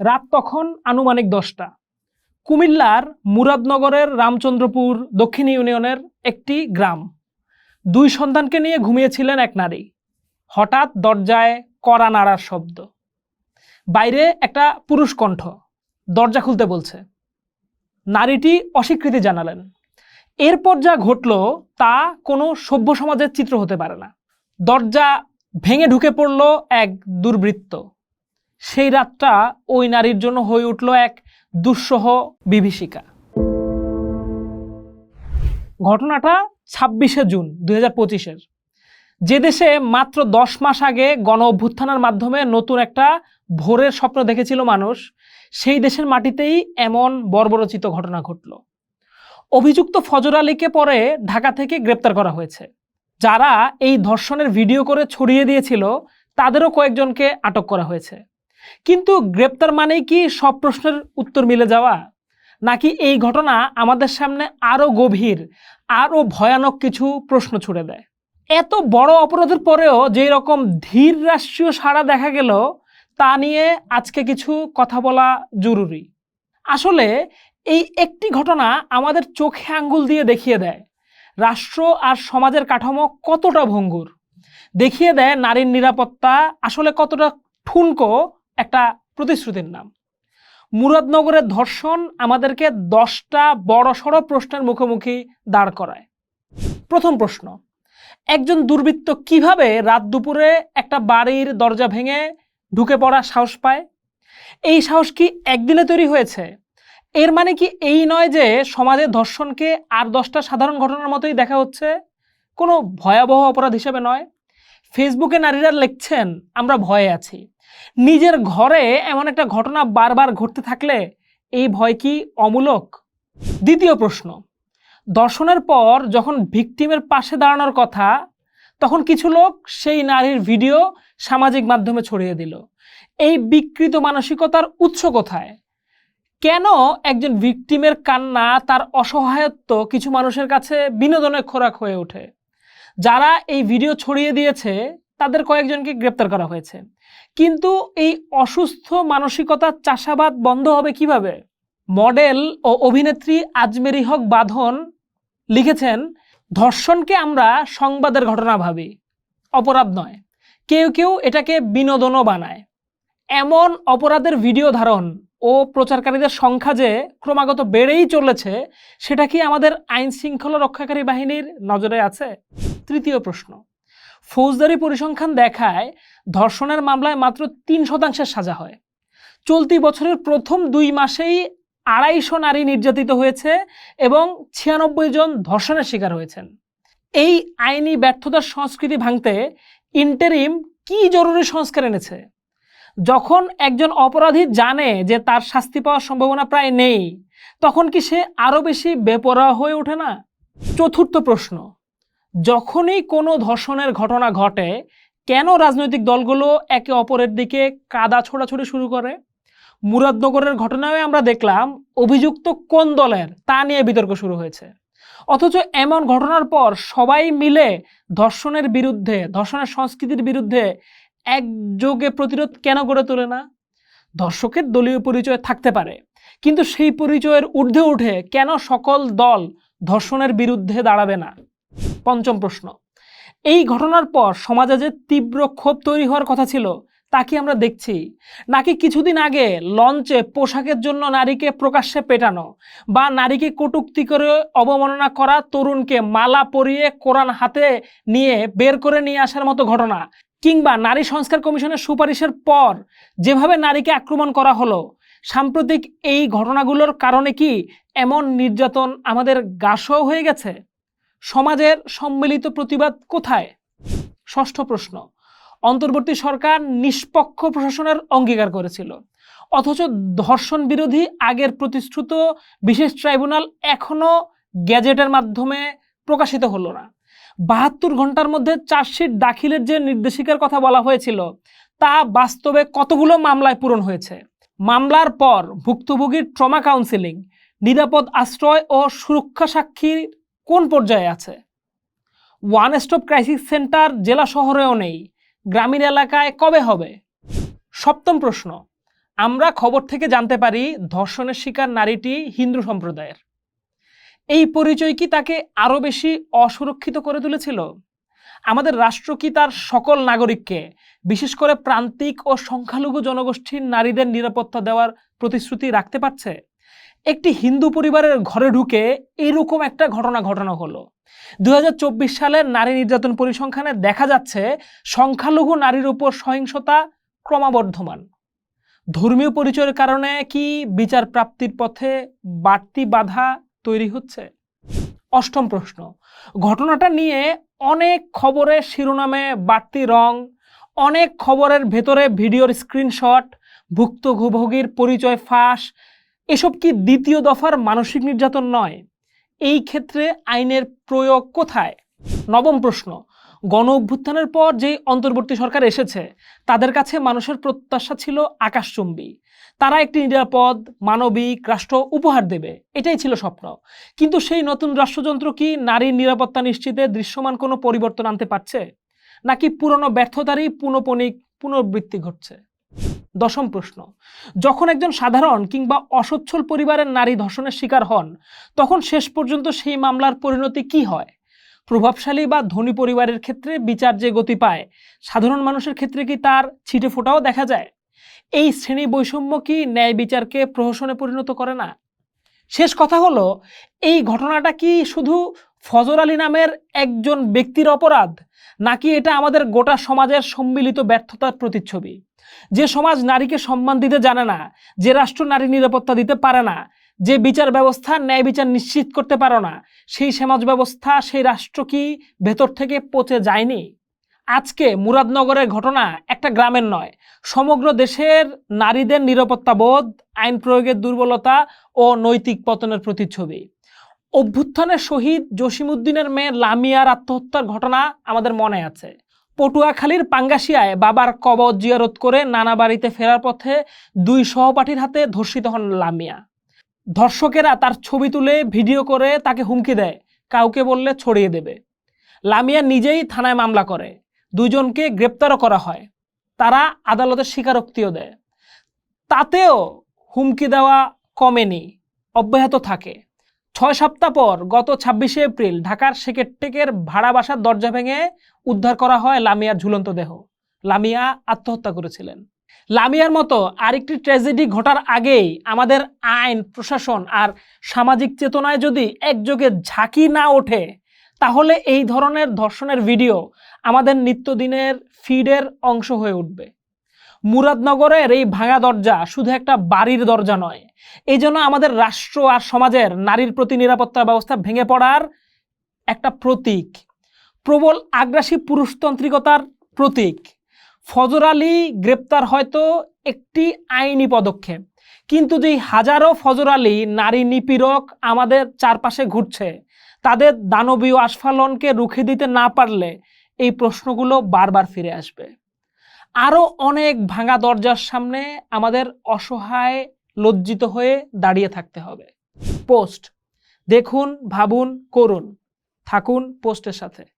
রাত তখন আনুমানিক দশটা। কুমিল্লার মুরাদনগরের রামচন্দ্রপুর দক্ষিণ ইউনিয়নের একটি গ্রাম। দুই সন্তানকে নিয়ে ঘুমিয়েছিলেন এক নারী। হঠাৎ দরজায় কড়া নাড়ার শব্দ। বাইরে একটা পুরুষ কণ্ঠ দরজা খুলতে বলছে। নারীটি অস্বীকৃতি জানালেন। এরপর যা ঘটল তা কোনো সভ্য সমাজের চিত্র হতে পারে না। দরজা ভেঙে ঢুকে পড়ল এক দুর্বৃত্ত। সেই রাতটা ওই নারীর জন্য হয়ে উঠল এক দুঃসহ বিভীষিকা। ঘটনাটা ছাব্বিশে জুন দুই হাজার পঁচিশের। যে দেশে মাত্র দশ মাস আগে গণ অভ্যুত্থানের মাধ্যমে নতুন একটা ভোরের স্বপ্ন দেখেছিল মানুষ, সেই দেশের মাটিতেই এমন বর্বরচিত ঘটনা ঘটল। অভিযুক্ত ফজর আলীকে পরে ঢাকা থেকে গ্রেপ্তার করা হয়েছে। যারা এই ধর্ষণের ভিডিও করে ছড়িয়ে দিয়েছিল, তাদেরও কয়েকজনকে আটক করা হয়েছে। কিন্তু গ্রেপ্তার মানেই কি সব প্রশ্নের উত্তর মিলে যাওয়া? নাকি এই ঘটনা আমাদের সামনে আরও গভীর আরও ভয়ানক কিছু প্রশ্ন ছুড়ে দেয়? এত বড় অপরাধের পরেও যেই রকম ধীর রাষ্ট্রীয় সাড়া দেখা গেল, তা নিয়ে আজকে কিছু কথা বলা জরুরি। আসলে এই একটি ঘটনা আমাদের চোখে আঙ্গুল দিয়ে দেখিয়ে দেয়, রাষ্ট্র আর সমাজের কাঠামো কতটা ভঙ্গুর। দেখিয়ে দেয় নারীর নিরাপত্তা আসলে কতটা ঠুনকো একটা প্রতিশ্রুতির নাম। মুরাদনগরের ধর্ষণ আমাদেরকে দশটা বড় সড় প্রশ্নের মুখোমুখি দাঁড় করায়। প্রথম প্রশ্ন, একজন দুর্বৃত্ত কীভাবে রাত দুপুরে একটা বাড়ির দরজা ভেঙে ঢুকে পড়া সাহস পায়? এই সাহস কি একদিনে তৈরি হয়েছে? এর মানে কি এই নয় যে সমাজে ধর্ষণকে আর দশটা সাধারণ ঘটনার মতোই দেখা হচ্ছে? কোনো ভয়াবহ অপরাধ হিসেবে নয়? ফেসবুকে নারীরা লিখছেন, আমরা ভয়ে আছি। নিজের ঘরে এমন একটা ঘটনা বারবার ঘটতে থাকলে এই ভয় কি অমূলক? দ্বিতীয় প্রশ্ন, দর্শনের পর যখন ভিকটিমের পাশে দাঁড়ানোর কথা, তখন কিছু লোক সেই নারীর ভিডিও সামাজিক মাধ্যমে ছড়িয়ে দিল। এই বিকৃত মানসিকতার উৎস কোথায়? কেন একজন ভিকটিমের কান্না তার অসহায়ত্ব কিছু মানুষের কাছে বিনোদনের খোরাক হয়ে ওঠে? যারা এই ভিডিও ছড়িয়ে দিয়েছে, তাদের কয়েকজনকে গ্রেপ্তার করা হয়েছে। কিন্তু এই অসুস্থ মানসিকতার চাষাবাদ বন্ধ হবে কীভাবে? মডেল ও অভিনেত্রী আজমেরি হক বাঁধন লিখেছেন, ধর্ষণকে আমরা সংবাদের ঘটনা ভাবি, অপরাধ নয়। কেউ কেউ এটাকে বিনোদনও বানায়। এমন অপরাধের ভিডিও ধারণ ও প্রচারকারীদের সংখ্যা যে ক্রমাগত বেড়েই চলেছে, সেটা কি আমাদের আইন শৃঙ্খলা রক্ষাকারী বাহিনীর নজরে আছে? তৃতীয় প্রশ্ন। ফৌজদারি পরিসংখ্যান দেখায় ধর্ষণের মামলায় মাত্র তিন শতাংশের সাজা হয়। চলতি বছরের প্রথম দুই মাসেই আড়াইশো নারী নির্যাতিত হয়েছে এবং ছিয়ানব্বই জন ধর্ষণের শিকার হয়েছেন। এই আইনি ব্যর্থতার সংস্কৃতি ভাঙতে ইন্টারিম কি জরুরি সংস্কার এনেছে? যখন একজন অপরাধী জানে যে তার শাস্তি পাওয়ার সম্ভাবনা প্রায় নেই, তখন কি সে আরও বেশি বেপরোয়া হয়ে ওঠে না? চতুর্থ প্রশ্ন। যখনই কোনো ধর্ষণের ঘটনা ঘটে, কেন রাজনৈতিক দলগুলো একে অপরের দিকে কাদা ছোড়াছুড়ি শুরু করে? মুরাদনগরের ঘটনায় আমরা দেখলাম, অভিযুক্ত কোন দলের তা নিয়ে বিতর্ক শুরু হয়েছে। অথচ এমন ঘটনার পর সবাই মিলে ধর্ষণের বিরুদ্ধে, ধর্ষণের সংস্কৃতির বিরুদ্ধে একযোগে প্রতিরোধ কেন গড়ে তোলে না? ধর্ষকের দলীয় পরিচয় থাকতে পারে, কিন্তু সেই পরিচয়ের ঊর্ধ্বে উঠে কেন সকল দল ধর্ষণের বিরুদ্ধে দাঁড়াবে না? পঞ্চম প্রশ্ন। এই ঘটনার পর সমাজে যে তীব্র ক্ষোভ তৈরি হওয়ার কথা ছিল, তা কি আমরা দেখছি? নাকি কিছুদিন আগে লঞ্চে পোশাকের জন্য নারীকে প্রকাশ্যে পেটানো বা নারীকে কটুক্তি করে অবমাননা করা তরুণকে মালা পরিয়ে কোরআন হাতে নিয়ে বের করে নিয়ে আসার মতো ঘটনা কিংবা নারী সংস্কার কমিশনের সুপারিশের পর যেভাবে নারীকে আক্রমণ করা হলো, সাম্প্রতিক এই ঘটনাগুলোর কারণে কি এমন নির্যাতন আমাদের গাসও হয়ে গেছে? সমাজের সম্মিলিত প্রতিবাদ কোথায়? ষষ্ঠ প্রশ্ন। অন্তর্বর্তী সরকার নিষ্পক্ষ প্রশাসনের অঙ্গীকার করেছিল। অথচ ধর্ষণ বিরোধী আগের প্রতিশ্রুত বিশেষ ট্রাইব্যুনাল এখনও গ্যাজেটের মাধ্যমে প্রকাশিত হলো না। বাহাত্তর ঘণ্টার মধ্যে চার্জশিট দাখিলের যে নির্দেশিকার কথা বলা হয়েছিল, তা বাস্তবে কতগুলো মামলায় পূরণ হয়েছে? মামলার পর ভুক্তভোগীর ট্রমা কাউন্সিলিং, নিরাপদ আশ্রয় ও সুরক্ষা সাক্ষীর কোন পর্যায়ে আছে? ওয়ান স্টপ ক্রাইসিস সেন্টার জেলা শহরেও নেই। গ্রামীণ এলাকায় কবে হবে? সপ্তম প্রশ্ন। আমরা খবর থেকে জানতে পারি ধর্ষণের শিকার নারীটি হিন্দু সম্প্রদায়ের। এই পরিচয় কি তাকে আরও বেশি অসুরক্ষিত করে তুলেছিল? আমাদের রাষ্ট্র কি তার সকল নাগরিককে, বিশেষ করে প্রান্তিক ও সংখ্যালঘু জনগোষ্ঠীর নারীদের নিরাপত্তা দেওয়ার প্রতিশ্রুতি রাখতে পারছে? একটি হিন্দু পরিবারের ঘরে ঢুকে এরকম একটা ঘটনা ঘটানো হলো। দু হাজার চব্বিশ সালের নারী নির্যাতন পরিসংখ্যানে দেখা যাচ্ছে সংখ্যালঘু নারীর উপর সহিংসতা ক্রমাবর্ধমান। ধর্মীয় পরিচয়ের কারণে কি বিচার প্রাপ্তির পথে বাড়তি বাধা তৈরি হচ্ছে? অষ্টম প্রশ্ন, ঘটনাটা নিয়ে অনেক খবরের শিরোনামে বাড়তি রং, অনেক খবরের ভেতরে ভিডিওর স্ক্রিনশট, ভুক্তভোগীর পরিচয় ফাঁস এসব কি দ্বিতীয় দফার মানসিক নির্যাতন নয়? এই ক্ষেত্রে আইনের প্রয়োগ কোথায়? নবম প্রশ্ন, গণ অভ্যুত্থানের পর যেই অন্তর্বর্তী সরকার এসেছে, তাদের কাছে মানুষের প্রত্যাশা ছিল আকাশচুম্বী। তারা একটি নিরাপদ, মানবিক রাষ্ট্র উপহার দেবে, এটাই ছিল স্বপ্ন। কিন্তু সেই নতুন রাষ্ট্রযন্ত্র কি নারীর নিরাপত্তা নিশ্চিতে দৃশ্যমান কোনো পরিবর্তন আনতে পারছে? নাকি পুরনো ব্যর্থতারই পুনপনিক পুনরাবৃত্তি ঘটছে? দশম প্রশ্ন, যখন একজন সাধারণ কিংবা অসচ্ছল পরিবারের নারী ধর্ষণের শিকার হন, তখন শেষ পর্যন্ত সেই মামলার পরিণতি কি হয়? প্রভাবশালী বা ধনী পরিবারের ক্ষেত্রে বিচার যে গতি পায়, সাধারণ মানুষের ক্ষেত্রে কি তার ছিটে ফোটাও দেখা যায়? এই শ্রেণি বৈষম্য কি ন্যায় বিচারকে প্রহসনে পরিণত করে না? শেষ কথা হলো, এই ঘটনাটা কি শুধু ফজর আলী নামের একজন ব্যক্তির অপরাধ, নাকি এটা আমাদের গোটা সমাজের সম্মিলিত ব্যর্থতার প্রতিচ্ছবি? যে সমাজ নারীকে সম্মান দিতে জানে না, যে রাষ্ট্র নারী নিরাপত্তা দিতে পারে না, যে বিচার ব্যবস্থা ন্যায় বিচার নিশ্চিত করতে পারো না, সেই সমাজ ব্যবস্থা, সেই রাষ্ট্র কি ভেতর থেকে পচে যায়নি? আজকে মুরাদনগরের ঘটনা একটা গ্রামের নয়, সমগ্র দেশের নারীদের নিরাপত্তা বোধ, আইন প্রয়োগের দুর্বলতা ও নৈতিক পতনের প্রতিচ্ছবি। অভ্যুত্থানের শহীদ জসিমউদ্দিনের মেয়ে লামিয়ার আত্মহত্যার ঘটনা আমাদের মনে আছে। পটুয়াখালীর পাঙ্গাসিয়ায় বাবার কবজ জিয়ারত করে নানা বাড়িতে ফেরার পথে দুই সহপাঠীর হাতে ধর্ষিত হন লামিয়া। ধর্ষকেরা তার ছবি তুলে, ভিডিও করে তাকে হুমকি দেয়, কাউকে বললে ছড়িয়ে দেবে। লামিয়া নিজেই থানায় মামলা করে, দুজনকে গ্রেপ্তারও করা হয়। তারা আদালতের স্বীকারোক্তিও দেয়। তাতেও হুমকি দেওয়া কমেনি, অব্যাহত থাকে। ছয় সপ্তাহ পর গত ছাব্বিশে এপ্রিল ঢাকার সেকেটটেকের ভাড়া বাসার দরজা ভেঙে উদ্ধার করা হয় লামিয়ার ঝুলন্ত দেহ। লামিয়া আত্মহত্যা করেছিলেন। লামিয়ার মতো আরেকটি ট্র্যাজেডি ঘটার আগেই আমাদের আইন, প্রশাসন আর সামাজিক চেতনায় যদি একযোগে ঝাঁকি না ওঠে, তাহলে এই ধরনের ধর্ষণের ভিডিও আমাদের নিত্যদিনের ফিডের অংশ হয়ে উঠবে। মুরাদনগরের এই ভাঙা দরজা শুধু একটা বাড়ির দরজা নয়। এই জন্য আমাদের রাষ্ট্র আর সমাজের নারীর প্রতি নিরাপত্তা ব্যবস্থা ভেঙে পড়ার একটা প্রতীক। প্রবল আগ্রাসী পুরুষতান্ত্রিকতার প্রতীক। ফজর আলী গ্রেপ্তার হয়তো একটি আইনি পদক্ষেপ, কিন্তু যেই হাজারো ফজর আলী নারী নিপীড়ক আমাদের চারপাশে ঘুরছে, তাদের দানবীয় আস্ফালনকে রুখে দিতে না পারলে এই প্রশ্নগুলো বারবার ফিরে আসবে। আরও অনেক ভাঙা দরজার সামনে আমাদের অসহায়, লজ্জিত হয়ে দাঁড়িয়ে থাকতে হবে। পোস্ট, দেখুন, ভাবুন, করুন, থাকুন পোস্টের সাথে।